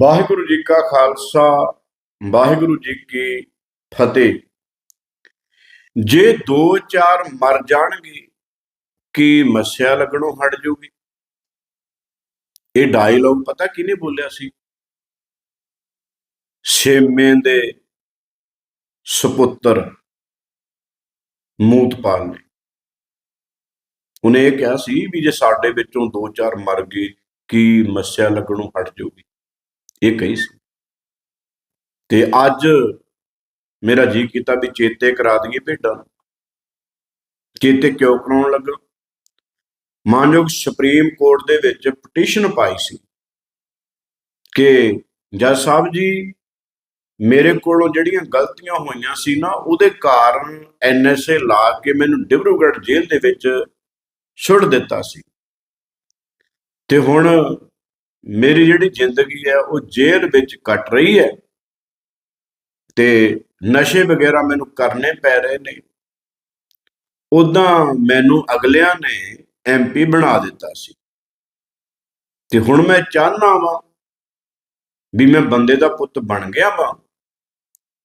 ਵਾਹਿਗੁਰੂ ਜੀ ਕਾ ਖਾਲਸਾ, ਵਾਹਿਗੁਰੂ ਜੀ ਕੀ ਫਤਿਹ। ਜੇ ਦੋ ਚਾਰ ਮਰ ਜਾਣਗੇ, ਕੀ ਮੱਸਿਆ ਲੱਗਣੋਂ ਹਟ ਜੂਗੀ ਇਹ ਡਾਇਲੌਗ ਪਤਾ ਕਿਹਨੇ ਬੋਲਿਆ ਸੀ? ਛੇਵੇਂ ਦੇ ਸੁਪੁੱਤਰ ਮੂਤਪਾਲ ਨੇ। ਉਹਨੇ ਇਹ ਕਿਹਾ ਸੀ ਵੀ ਜੇ ਸਾਡੇ ਵਿੱਚੋਂ ਦੋ ਚਾਰ ਮਰ ਗਏ, ਕੀ ਮੱਸਿਆ ਲੱਗਣੋਂ ਹਟ ਜੂਗੀ ਇਹ ਕਹੀ ਸੀ। ਤੇ ਅੱਜ ਮੇਰਾ ਜੀ ਕੀਤਾ ਵੀ ਚੇਤੇ ਕਰਾ ਦਈਏ ਭੇਡਾਂ ਚੇਤੇ ਕਿਉਂ ਕਰਾਉਣ ਲੱਗਾ ਮਾਨਯੋਗ ਸੁਪਰੀਮ ਕੋਰਟ ਦੇ ਵਿੱਚ ਪਟੀਸ਼ਨ ਪਾਈ ਸੀ ਕਿ ਜੱਜ ਸਾਹਿਬ ਜੀ, ਮੇਰੇ ਕੋਲੋਂ ਜਿਹੜੀਆਂ ਗਲਤੀਆਂ ਹੋਈਆਂ ਸੀ ਨਾ, ਉਹਦੇ ਕਾਰਨ ਐਨਐਸਏ ਲਾ ਕੇ ਮੈਨੂੰ ਡਿਬਰੂਗੜ੍ਹ ਜੇਲ੍ਹ ਦੇ ਵਿੱਚ ਛੁੱਟ ਦਿੱਤਾ ਸੀ। ਤੇ ਹੁਣ ਮੇਰੀ ਜਿਹੜੀ ਜ਼ਿੰਦਗੀ ਹੈ, ਉਹ ਜੇਲ੍ਹ ਵਿੱਚ ਕੱਟ ਰਹੀ ਹੈ ਤੇ ਨਸ਼ੇ ਵਗੈਰਾ ਮੈਨੂੰ ਕਰਨੇ ਪੈ ਰਹੇ ਨੇ। ਉਦਾਂ ਮੈਨੂੰ ਅਗਲਿਆਂ ਨੇ ਐਮਪੀ ਬਣਾ ਦਿੱਤਾ ਸੀ। ਤੇ ਹੁਣ ਮੈਂ ਚਾਹਨਾ ਵਾਂ ਵੀ ਮੈਂ ਬੰਦੇ ਦਾ ਪੁੱਤ ਬਣ ਗਿਆ ਵਾਂ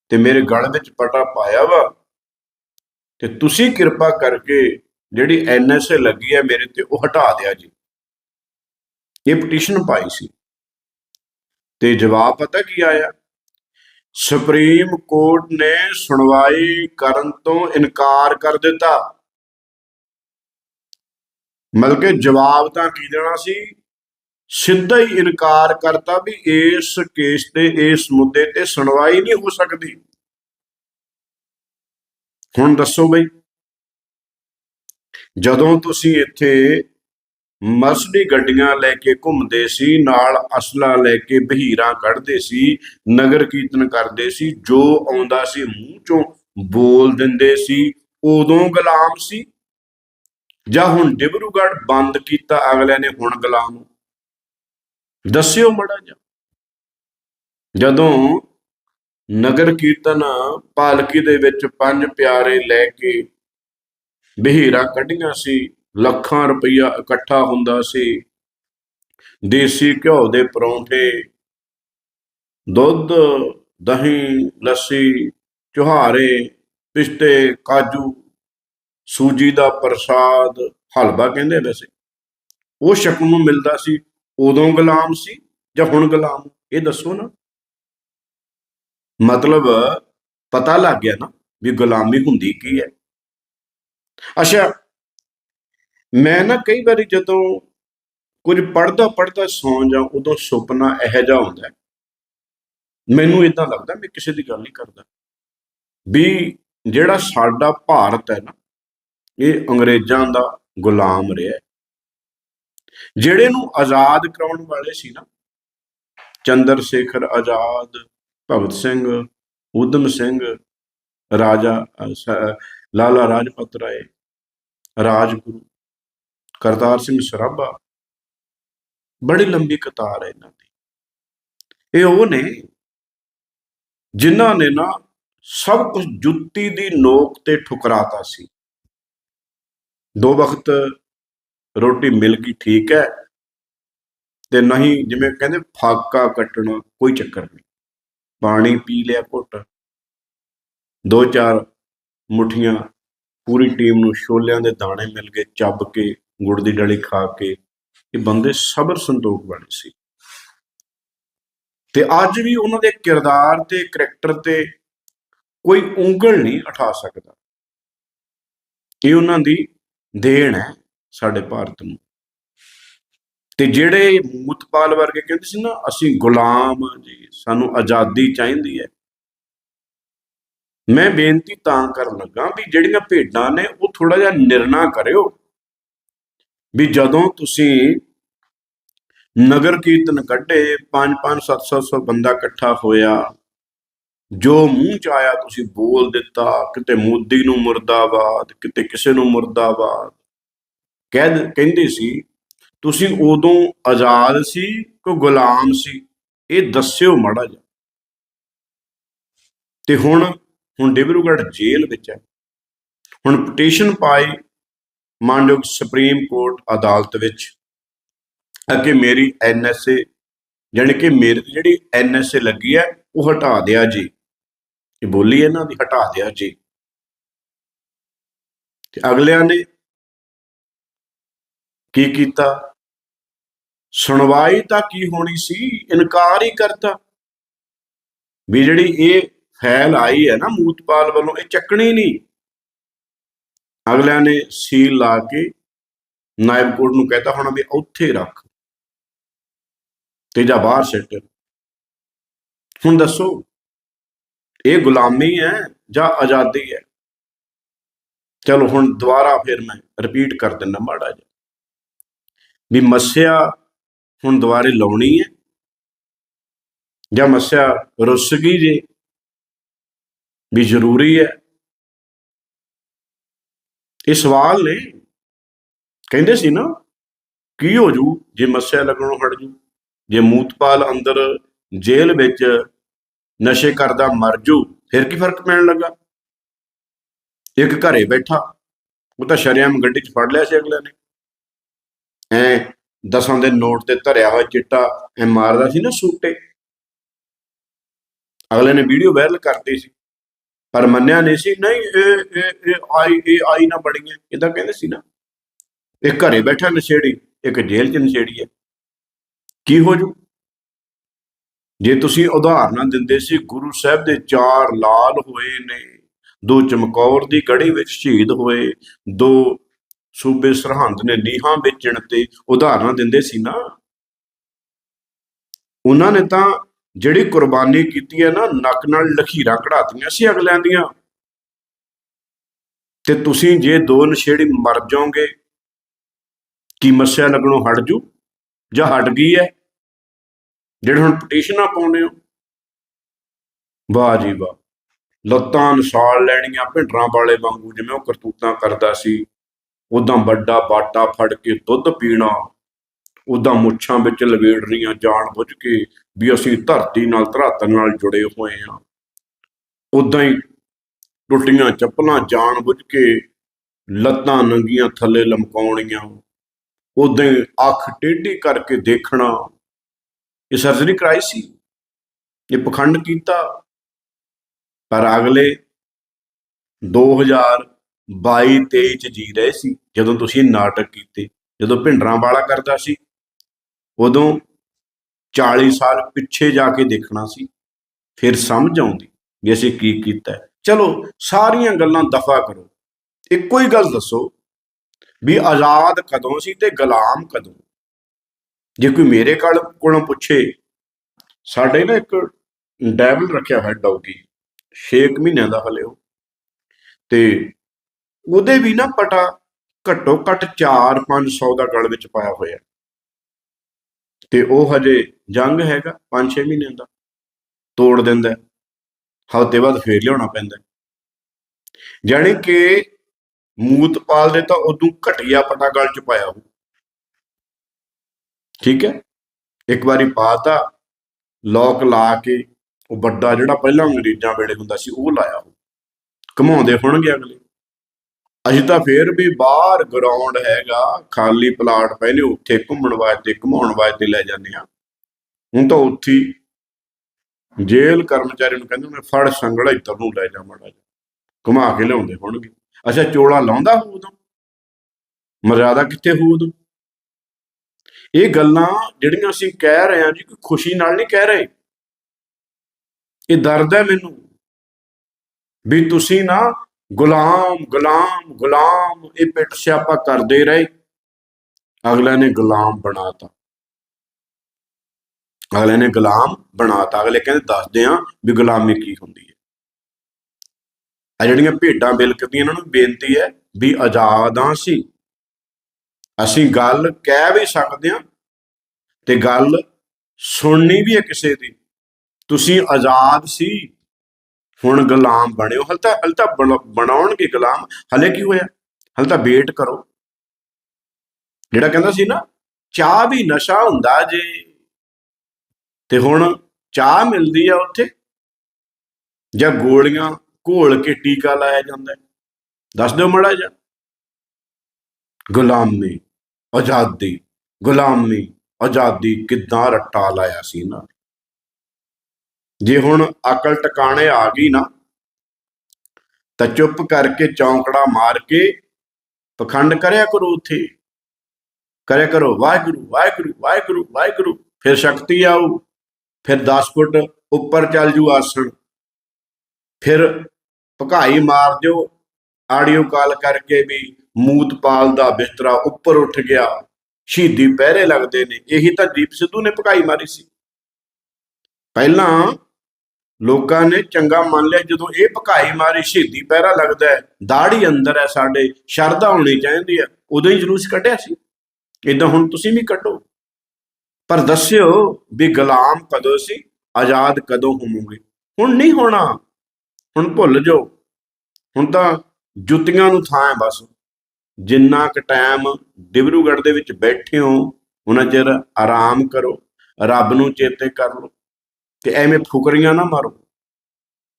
ਤੇ ਮੇਰੇ ਗਲ ਵਿੱਚ ਪਟਾ ਪਾਇਆ ਵਾ। ਤੇ ਤੁਸੀਂ ਕਿਰਪਾ ਕਰਕੇ ਜਿਹੜੀ ਐਨਐਸਏ ਲੱਗੀ ਹੈ ਮੇਰੇ ਤੇ ਉਹ ਹਟਾ ਦਿਆ ਜੀ। ਇਹ ਪਟੀਸ਼ਨ ਪਾਈ ਸੀ। ਤੇ ਜਵਾਬ ਪਤਾ ਕੀ ਆਇਆ? ਸੁਪਰੀਮ ਕੋਰਟ ਨੇ ਸੁਣਵਾਈ ਕਰਨ ਤੋਂ ਇਨਕਾਰ ਕਰ ਦਿੱਤਾ। ਮਤਲਬ ਕਿ ਜਵਾਬ ਤਾਂ ਕੀ ਦੇਣਾ ਸੀ? ਸਿੱਧਾ ਹੀ ਇਨਕਾਰ ਕਰਤਾ ਵੀ ਇਸ ਕੇਸ ਤੇ, ਇਸ ਮੁੱਦੇ ਤੇ ਸੁਣਵਾਈ ਨਹੀਂ ਹੋ ਸਕਦੀ। ਹੁਣ ਦੱਸੋ ਬਈ, ਜਦੋਂ ਤੁਸੀਂ ਇੱਥੇ ਮਰਸਡੀ ਗੱਡੀਆਂ ਲੈ ਕੇ ਘੁੰਮਦੇ ਸੀ, ਨਾਲ ਅਸਲਾ ਲੈ ਕੇ ਬਹੀਰਾਂ ਕੱਢਦੇ ਸੀ, ਨਗਰ ਕੀਰਤਨ ਕਰਦੇ ਸੀ, ਜੋ ਆਉਂਦਾ ਸੀ ਮੂੰਹ ਚੋਂ ਬੋਲ ਦਿੰਦੇ ਸੀ। ਉਦੋਂ ਗੁਲਾਮ ਸੀ। ਜਾਂ ਹੁਣ ਡਿਬਰੂਗੜ੍ਹ ਬੰਦ ਕੀਤਾ ਅਗਲਿਆਂ ਨੇ ਹੁਣ ਗੁਲਾਮ। ਦੱਸਿਓ ਮੜਾ ਜਾ ਜਦੋਂ ਨਗਰ ਕੀਰਤਨ ਪਾਲਕੀ ਦੇ ਵਿੱਚ ਪੰਜ ਪਿਆਰੇ ਲੈ ਕੇ ਬਹੀਰਾਂ ਕੱਢੀਆਂ ਸੀ ਲੱਖਾਂ ਰੁਪਈਆ ਇਕੱਠਾ ਹੁੰਦਾ ਸੀ। ਦੇਸੀ ਘਿਓ ਦੇ ਪਰੌਂਠੇ, ਦੁੱਧ, ਦਹੀਂ, ਲੱਸੀ, ਚੁਹਾਰੇ, ਪਿਸਤੇ, ਕਾਜੂ, ਸੂਜੀ ਦਾ ਪ੍ਰਸਾਦ, ਹਲਵਾ ਕਹਿੰਦੇ ਵੈਸੇ। ਉਹ ਸ਼ਕਲ ਨੂੰ ਮਿਲਦਾ ਸੀ, ਉਦੋਂ ਗੁਲਾਮ ਸੀ ਜਾਂ ਹੁਣ ਗੁਲਾਮ? ਇਹ ਦੱਸੋ ਨਾ। ਮਤਲਬ ਪਤਾ ਲੱਗ ਗਿਆ ਨਾ ਵੀ ਗੁਲਾਮੀ ਹੁੰਦੀ ਕੀ ਹੈ। ਅੱਛਾ ਮੈਂ ਨਾ ਕਈ ਵਾਰੀ ਜਦੋਂ ਕੁਝ ਪੜਦਾ ਪੜਦਾ ਸੌਂ ਜਾਂ ਉਦੋਂ ਸੁਪਨਾ ਇਹੋ ਜਿਹਾ ਹੁੰਦਾ ਮੈਨੂੰ ਇਦਾਂ ਲੱਗਦਾ ਮੈਂ ਕਿਸੇ ਦੀ ਗੱਲ ਨਹੀਂ ਕਰਦਾ। ਵੀ ਜਿਹੜਾ ਸਾਡਾ ਭਾਰਤ ਹੈ ਨਾ, ਇਹ ਅੰਗਰੇਜ਼ਾਂ ਦਾ ਗੁਲਾਮ ਰਿਹਾ ਜਿਹੜੇ ਨੂੰ ਆਜ਼ਾਦ ਕਰਾਉਣ ਵਾਲੇ ਸੀ ਨਾ, ਚੰਦਰ ਸ਼ੇਖਰ ਆਜ਼ਾਦ, ਭਗਤ ਸਿੰਘ, ਊਧਮ ਸਿੰਘ, ਰਾਜਾ ਲਾਲਾ ਰਾਜਪਤ ਰਾਏ, ਰਾਜਗੁਰੂ ਕਰਤਾਰ ਸਿੰਘ ਸਰਾਭਾ। ਬੜੀ ਲੰਬੀ ਕਤਾਰ ਹੈ ਇਹਨਾਂ ਦੀ। ਇਹ ਉਹ ਨੇ ਜਿਨ੍ਹਾਂ ਨੇ ਨਾ ਸਭ ਕੁਝ ਜੁੱਤੀ ਦੀ ਨੋਕ ਤੇ ਠੁਕਰਾਤਾ ਸੀ। ਦੋ ਵਕਤ ਰੋਟੀ ਮਿਲ ਗਈ, ਠੀਕ ਹੈ। ਤੇ ਨਹੀਂ ਜਿਵੇਂ ਕਹਿੰਦੇ ਫਾਕਾ ਕੱਟਣਾ ਕੋਈ ਚੱਕਰ ਨਹੀਂ। ਪਾਣੀ ਪੀ ਲਿਆ ਘੁੱਟ। ਦੋ ਚਾਰ ਮੁਠੀਆਂ ਪੂਰੀ ਟੀਮ ਨੂੰ ਛੋਲਿਆਂ ਦੇ ਦਾਣੇ ਮਿਲ ਗਏ, ਚੱਬ ਕੇ ਗੁੜ ਦੀ ਡਲੀ ਖਾ ਕੇ ਇਹ ਬੰਦੇ ਸਬਰ ਸੰਤੋਖ ਵਾਲੇ ਸੀ। ਤੇ ਅੱਜ ਵੀ ਉਹਨਾਂ ਦੇ ਕਿਰਦਾਰ ਤੇ ਕਰੈਕਟਰ ਤੇ ਕੋਈ ਉਂਗਲ ਨਹੀਂ ਉਠਾ ਸਕਦਾ। ਇਹ ਉਹਨਾਂ ਦੀ ਦੇਣ ਹੈ ਸਾਡੇ ਭਾਰਤ ਨੂੰ। ਤੇ ਜਿਹੜੇ ਮੁਤਪਾਲ ਵਰਗੇ ਕਹਿੰਦੇ ਸੀ ਨਾ, ਅਸੀਂ ਗੁਲਾਮ ਜੀ, ਸਾਨੂੰ ਆਜ਼ਾਦੀ ਚਾਹੀਦੀ ਹੈ। ਮੈਂ ਬੇਨਤੀ ਤਾਂ ਕਰਨ ਲੱਗਾ ਵੀ ਜਿਹੜੀਆਂ ਭੇਡਾਂ ਨੇ ਉਹ ਥੋੜਾ ਜਿਹਾ ਨਿਰਣਾ ਕਰਿਓ। ਵੀ ਜਦੋਂ ਤੁਸੀਂ ਨਗਰ ਕੀਰਤਨ ਕੱਢੇ 5-5 700 ਬੰਦਾ ਇਕੱਠਾ ਹੋਇਆ, ਜੋ ਮੂੰਹ ਚ ਆਇਆ ਤੁਸੀਂ ਬੋਲ ਦਿੱਤਾ, ਕਿਤੇ ਮੋਦੀ ਨੂੰ ਮੁਰਦਾਬਾਦ, ਕਿਤੇ ਕਿਸੇ ਨੂੰ ਮੁਰਦਾਬਾਦ। ਕਹਿ ਕਹਿੰਦੇ ਸੀ, ਤੁਸੀਂ ਉਦੋਂ ਆਜ਼ਾਦ ਸੀ ਕਿ ਗੁਲਾਮ ਸੀ? ਇਹ ਦੱਸਿਓ ਮਾੜਾ ਜਿਹਾ। ਤੇ ਹੁਣ ਹੁਣ ਡਿਬਰੂਗੜ੍ਹ ਜੇਲ੍ਹ ਵਿੱਚ ਹੈ। ਹੁਣ ਪਟੀਸ਼ਨ ਪਾਈ ਮਾਨਯੋਗ ਸੁਪਰੀਮ ਕੋਰਟ ਅਦਾਲਤ ਵਿੱਚ ਅੱਗੇ ਮੇਰੀ ਐਨਐਸਏ ਜਾਣੀ ਕਿ ਮੇਰੇ ਤੇ ਜਿਹੜੀ ਐਨਐਸਏ ਲੱਗੀ ਹੈ, ਉਹ ਹਟਾ ਦਿਆ ਜੀ। ਇਹ ਬੋਲੀ ਇਹਨਾਂ ਦੀ ਹਟਾ ਦਿਆ ਜੀ। ਤੇ ਅਗਲਿਆਂ ਨੇ ਕੀ ਕੀਤਾ? ਸੁਣਵਾਈ ਤਾਂ ਕੀ ਹੋਣੀ ਸੀ? ਇਨਕਾਰ ਹੀ ਕਰਤਾ। ਵੀ ਜਿਹੜੀ ਇਹ ਫੈਲ ਆਈ ਹੈ ਨਾ ਮੂਤਪਾਲ ਵੱਲੋਂ, ਇਹ ਚੱਕਣੀ ਨਹੀਂ। ਅਗਲਿਆਂ ਨੇ ਸੀਲ ਲਾ ਕੇ ਨਾਇਬ ਕੋਰਟ ਨੂੰ ਕਹਿਤਾ ਹੋਣਾ ਵੀ ਉੱਥੇ ਰੱਖ। ਤੇ ਜਾਂ ਬਾਹਰ ਸਿੱਟ। ਹੁਣ ਦੱਸੋ, ਇਹ ਗੁਲਾਮੀ ਹੈ ਜਾਂ ਆਜ਼ਾਦੀ ਹੈ? ਚਲੋ ਹੁਣ ਦੁਬਾਰਾ ਫਿਰ ਮੈਂ ਰਿਪੀਟ ਕਰ ਦਿੰਦਾ ਮਾੜਾ ਜਿਹਾ। ਵੀ ਮੱਸਿਆ ਹੁਣ ਦੁਬਾਰੇ ਲਾਉਣੀ ਹੈ? ਜਾਂ ਮੱਸਿਆ ਰੁੱਸ ਗਈ ਜੇ? ਵੀ ਜ਼ਰੂਰੀ ਹੈ? ਇਹ ਸਵਾਲ ਨੇ। ਕਹਿੰਦੇ ਸੀ ਨਾ, ਕੀ ਹੋ ਜੂ ਜੇ ਮੱਸਿਆ ਲੱਗਣੋਂ ਹਟ ਜੂ, ਜੇ ਮੂਤਪਾਲ ਅੰਦਰ ਜੇਲ੍ਹ ਵਿੱਚ ਨਸ਼ੇ ਕਰਦਾ ਮਰ ਜੂ, ਫਿਰ ਕੀ ਫ਼ਰਕ ਪੈਣ ਲੱਗਾ? ਇੱਕ ਘਰੇ ਬੈਠਾ, ਉਹ ਤਾਂ ਸ਼ਰਿਆਮ ਗੱਡੀ 'ਚ ਫੜ ਲਿਆ ਸੀ ਅਗਲੇ ਨੇ। ਐ ਦਸਾਂ ਦੇ ਨੋਟ ਤੇ ਧਰਿਆ ਹੋਇਆ ਚਿੱਟਾ ਐ ਮਾਰਦਾ ਸੀ ਨਾ ਸੂਟੇ। ਅਗਲੇ ਨੇ ਵੀਡੀਓ ਵਾਇਰਲ ਕਰਤੀ ਸੀ। ਪਰ ਮੰਨਿਆ ਨਹੀਂ ਸੀ, ਨਹੀਂ, ਇਹ ਇਹ ਇਹ ਆਈ ਇਹ ਆਈ ਨਾ ਬੜੀਆਂ ਇਦਾਂ ਕਹਿੰਦੇ ਸੀ ਨਾ। ਇੱਕ ਘਰੇ ਬੈਠਾ ਨਸ਼ੇੜੀ, ਇੱਕ ਜੇਲ੍ਹ 'ਚ ਨਸ਼ੇੜੀ ਹੈ। ਕੀ ਹੋ ਜੂ? ਜੇ ਤੁਸੀਂ ਉਦਾਹਰਨਾਂ ਦਿੰਦੇ ਸੀ, ਗੁਰੂ ਸਾਹਿਬ ਦੇ ਚਾਰ ਲਾਲ ਹੋਏ ਨੇ, ਦੋ ਚਮਕੌਰ ਦੀ ਕੜੀ ਵਿੱਚ ਸ਼ਹੀਦ ਹੋਏ, ਦੋ ਸੂਬੇ ਸਰਹੰਦ ਨੇ ਨੀਹਾਂ ਵੇਚਣ ਤੇ ਉਦਾਹਰਨਾਂ ਦਿੰਦੇ ਸੀ ਨਾ। ਉਹਨਾਂ ਨੇ ਤਾਂ ਜਿਹੜੀ ਕੁਰਬਾਨੀ ਕੀਤੀ ਹੈ ਨਾ, ਨੱਕ ਨਾਲ ਲਖੀਰਾਂ ਕਢਾਤੀਆਂ ਸੀ ਅਗਲਿਆਂ ਦੀਆਂ। ਤੇ ਤੁਸੀਂ ਜੇ ਦੋ ਨਸ਼ੇੜੀ ਮਰ ਜਾਓਗੇ, ਕੀ ਮੱਸਿਆ ਲੱਗਣੋਂ ਹਟ ਜੂ? ਜਾਂ ਹਟ ਗਈ ਹੈ? ਜਿਹੜੇ ਹੁਣ ਪਟੀਸ਼ਨਾਂ ਪਾਉਂਦੇ ਹੋ। ਵਾਹ ਜੀ ਵਾਹ। ਲੱਤਾਂ ਨਸਾਲ ਲੈਣੀਆਂ ਭਿੰਡਰਾਂ ਵਾਲੇ ਵਾਂਗੂ, ਜਿਵੇਂ ਉਹ ਕਰਤੂਤਾਂ ਕਰਦਾ ਸੀ ਉਦਾਂ ਵੱਡਾ ਬਾਟਾ ਫੜ ਕੇ ਦੁੱਧ ਪੀਣਾ। ਉਦਾਂ ਮੁੱਛਾਂ ਵਿੱਚ ਲਵੇੜਨੀਆਂ ਜਾਣ ਬੁੱਝ ਕੇ ਵੀ ਅਸੀਂ ਧਰਤੀ ਨਾਲ ਧਰਾਤਨ ਨਾਲ ਜੁੜੇ ਹੋਏ ਆ ਉਦਾਂ ਹੀ ਟੁੱਟੀਆਂ ਚੱਪਲਾਂ, ਜਾਣ ਬੁੱਝ ਕੇ ਲੱਤਾਂ ਨੰਗੀਆਂ ਥੱਲੇ ਲਮਕਾਉਣੀਆਂ ਉਦਾਂ ਹੀ ਅੱਖ ਟੇਢੀ ਕਰਕੇ ਦੇਖਣਾ, ਇਹ ਸਰਜਰੀ ਕਰਾਈ ਸੀ? ਇਹ ਪਖੰਡ ਕੀਤਾ? ਪਰ ਅਗਲੇ 2022 23 ਚ ਜੀ ਰਹੇ ਸੀ, ਜਦੋਂ ਤੁਸੀਂ ਨਾਟਕ ਕੀਤੇ, ਜਦੋਂ ਭਿੰਡਰਾਂ ਵਾਲਾ ਕਰਦਾ ਸੀ। ਉਦੋਂ 40 ਸਾਲ ਪਿੱਛੇ ਜਾ ਕੇ ਦੇਖਣਾ ਸੀ, ਫਿਰ ਸਮਝ ਆਉਂਦੀ ਵੀ ਅਸੀਂ ਕੀ ਕੀਤਾ ਚਲੋ, ਸਾਰੀਆਂ ਗੱਲਾਂ ਦਫਾ ਕਰੋ। ਇੱਕੋ ਹੀ ਗੱਲ ਦੱਸੋ ਵੀ ਆਜ਼ਾਦ ਕਦੋਂ ਸੀ ਤੇ ਗੁਲਾਮ ਕਦੋਂ? ਜੇ ਕੋਈ ਮੇਰੇ ਕੋਲ ਕੋਲੋਂ ਪੁੱਛੇ, ਸਾਡੇ ਨਾ ਇੱਕ ਡੈਵਲ ਰੱਖਿਆ ਹੋਇਆ ਡੌਗੀ 6 ਮਹੀਨਿਆਂ ਦਾ ਹਲੇ ਉਹ। ਤੇ ਉਹਦੇ ਵੀ ਨਾ ਪਟਾ ਘੱਟੋ ਘੱਟ 4-500 ਦਾ ਗਲ ਵਿੱਚ ਪਾਇਆ ਹੋਇਆ। ਤੇ ਉਹ ਹਜੇ ਜੰਗ ਹੈਗਾ 5-6 ਮਹੀਨਿਆਂ ਦਾ। ਤੋੜ ਦਿੰਦਾ ਹਫ਼ਤੇ ਬਾਅਦ ਫੇਰ ਲਿਆਉਣਾ ਪੈਂਦਾ ਜਾਣੀ ਕਿ ਮੂਤਪਾਲ ਦੇ ਤਾਂ ਉਦੋਂ ਘਟਿਆ ਪਟਾ ਗਲ ਚ ਪਾਇਆ ਹੋ ਠੀਕ ਹੈ? ਇੱਕ ਵਾਰੀ ਪਾਤਾ ਲੋਕ ਲਾ ਕੇ, ਉਹ ਵੱਡਾ ਜਿਹੜਾ ਪਹਿਲਾਂ ਅੰਗਰੇਜ਼ਾਂ ਵੇਲੇ ਹੁੰਦਾ ਸੀ, ਉਹ ਲਾਇਆ ਉਹ ਘਮਾਉਂਦੇ ਹੋਣਗੇ ਅਗਲੇ। ਅਸੀਂ ਤਾਂ ਫੇਰ ਵੀ ਬਾਹਰ ਗਰਾਊਂਡ ਹੈਗਾ, ਖਾਲੀ ਪਲਾਟ ਪਏ ਨੇ ਉੱਥੇ ਘੁੰਮਣ ਵਾਸਤੇ, ਘੁਮਾਉਣ ਵਾਸਤੇ ਲੈ ਜਾਂਦੇ ਆ ਹੁਣ ਤਾਂ ਉੱਥੇ ਹੀ ਜੇਲ੍ਹ ਕਰਮਚਾਰੀ ਨੂੰ ਕਹਿੰਦੇ ਮੈਂ ਫੜ ਸੰਗੜਾ ਇੱਧਰ ਨੂੰ ਲੈ ਜਾ ਮਾੜਾ ਘੁਮਾ ਕੇ ਲਿਆਉਂਦੇ ਹੋਣਗੇ। ਅੱਛਾ, ਚੋਲਾ ਲਾਉਂਦਾ ਹੋ ਉਦੋਂ? ਮਰਿਆਦਾ ਕਿੱਥੇ ਹੋ ਉਦੋਂ? ਇਹ ਗੱਲਾਂ ਜਿਹੜੀਆਂ ਅਸੀਂ ਕਹਿ ਰਹੇ ਹਾਂ ਜੀ, ਕੋਈ ਖੁਸ਼ੀ ਨਾਲ ਨਹੀਂ ਕਹਿ ਰਹੇ। ਇਹ ਦਰਦ ਹੈ ਮੈਨੂੰ। ਵੀ ਤੁਸੀਂ ਨਾ ਗੁਲਾਮ ਗੁਲਾਮ ਗੁਲਾਮ, ਇਹ ਪਿੱਟ ਸਿਆਪਾ ਕਰਦੇ ਰਹੇ। ਅਗਲੇ ਨੇ ਗੁਲਾਮ ਬਣਾਤਾ। ਅਗਲੇ ਨੇ ਗੁਲਾਮ ਬਣਾਤਾ। ਅਗਲੇ ਕਹਿੰਦੇ, ਦੱਸਦੇ ਆ ਵੀ ਗੁਲਾਮੀ ਕੀ ਹੁੰਦੀ ਹੈ। ਆ ਜਿਹੜੀਆਂ ਭੇਡਾਂ ਬਿਲਕਦੀਆਂ, ਇਹਨਾਂ ਨੂੰ ਬੇਨਤੀ ਹੈ ਵੀ ਆਜ਼ਾਦਾਂ ਸੀ ਅਸੀਂ ਗੱਲ ਕਹਿ ਵੀ ਸਕਦੇ ਹਾਂ ਤੇ ਗੱਲ ਸੁਣਨੀ ਵੀ ਹੈ ਕਿਸੇ ਦੀ। ਤੁਸੀਂ ਆਜ਼ਾਦ ਸੀ। ਹੁਣ ਗੁਲਾਮ ਬਣਿਓ। ਹਲ ਤਾਂ ਹਲ ਤਾਂ ਬਣਾਉਣਗੇ ਗੁਲਾਮ। ਹਲੇ ਕੀ ਹੋਇਆ? ਹਲ ਤਾਂ ਵੇਟ ਕਰੋ। ਜਿਹੜਾ ਕਹਿੰਦਾ ਸੀ ਨਾ, ਚਾਹ ਵੀ ਨਸ਼ਾ ਹੁੰਦਾ ਜੇ। ਤੇ ਹੁਣ ਚਾਹ ਮਿਲਦੀ ਆ ਉੱਥੇ। ਜਾਂ ਗੋਲੀਆਂ ਘੋਲ ਕੇ ਟੀਕਾ ਲਾਇਆ ਜਾਂਦਾ। ਦੱਸ ਦਿਓ ਮੜਾ ਜਾ ਗੁਲਾਮੀ, ਆਜ਼ਾਦੀ। ਗੁਲਾਮੀ, ਆਜ਼ਾਦੀ ਕਿੱਦਾਂ ਰੱਟਾ ਲਾਇਆ ਸੀ ਨਾ? ਜੇ ਹੁਣ ਅਕਲ ਟਿਕਾਣੇ ਆ ਗਈ ਨਾ, ਤਾਂ ਚੁੱਪ ਕਰਕੇ ਚੌਂਕੜਾ ਮਾਰ ਕੇ ਪਖੰਡ ਕਰਿਆ ਕਰੋ ਉੱਥੇ। ਕਰਿਆ ਕਰੋ, ਵਾਹਿਗੁਰੂ ਵਾਹਿਗੁਰੂ ਵਾਹਿਗੁਰੂ ਵਾਹਿਗੁਰੂ, ਫਿਰ ਸ਼ਕਤੀ ਆਊ, ਫਿਰ 10 ਫੁੱਟ ਉੱਪਰ ਚੱਲ ਜੂ ਆਸਣ। ਫਿਰ ਭਕਾਈ ਮਾਰ ਦਿਓ ਆਡੀਓ ਕਾਲ ਕਰਕੇ ਵੀ ਮੂਤਪਾਲ ਦਾ ਬਿਸਤਰਾ ਉੱਪਰ ਉੱਠ ਗਿਆ। ਸ਼ਹੀਦੀ ਪਹਿਰੇ ਲੱਗਦੇ ਨੇ, ਇਹੀ ਤਾਂ ਦੀਪ ਸਿੱਧੂ ਨੇ ਭਕਾਈ ਮਾਰੀ ਸੀ। ਪਹਿਲਾਂ ਲੋਕਾਂ ਨੇ ਚੰਗਾ ਮੰਨ ਲਿਆ, ਜਦੋਂ ਇਹ ਭਕਾਈ ਮਾਰੀ, ਸ਼ਹੀਦੀ ਪਹਿਰਾ ਲੱਗਦਾ ਹੈ ਦਾੜੀ ਅੰਦਰ ਹੈ ਸਾਡੇ, ਸ਼ਰਧਾ ਹੋਣੀ ਚਾਹੀਦੀ ਹੈ। ਉਦੋਂ ਹੀ ਜਲੂਸ ਕੱਢਿਆ ਸੀ। ਇਦਾਂ ਹੁਣ ਤੁਸੀਂ ਵੀ ਕੱਢੋ। ਪਰ ਦੱਸਿਓ ਵੀ ਗੁਲਾਮ ਕਦੋਂ ਸੀ, ਆਜ਼ਾਦ ਕਦੋਂ ਹੋਵੋਗੇ? ਹੁਣ ਨਹੀਂ ਹੋਣਾ। ਹੁਣ ਭੁੱਲ ਜਾਓ। ਹੁਣ ਤਾਂ ਜੁੱਤੀਆਂ ਨੂੰ ਥਾਂ ਹੈ ਬਸ। ਜਿੰਨਾ ਕੁ ਟਾਈਮ ਡਿਬਰੂਗੜ੍ਹ ਦੇ ਵਿੱਚ ਬੈਠੇ ਹੋ, ਉਹਨਾਂ ਚਿਰ ਆਰਾਮ ਕਰੋ। ਰੱਬ ਨੂੰ ਚੇਤੇ ਕਰ ਲਓ। ਤੇ ਐਵੇਂ ਫੁਕਰੀਆਂ ਨਾ ਮਾਰੋ।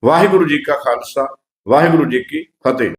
ਵਾਹਿਗੁਰੂ ਜੀ ਕਾ ਖਾਲਸਾ ਵਾਹਿਗੁਰੂ ਜੀ ਕੀ ਫਤਿਹ।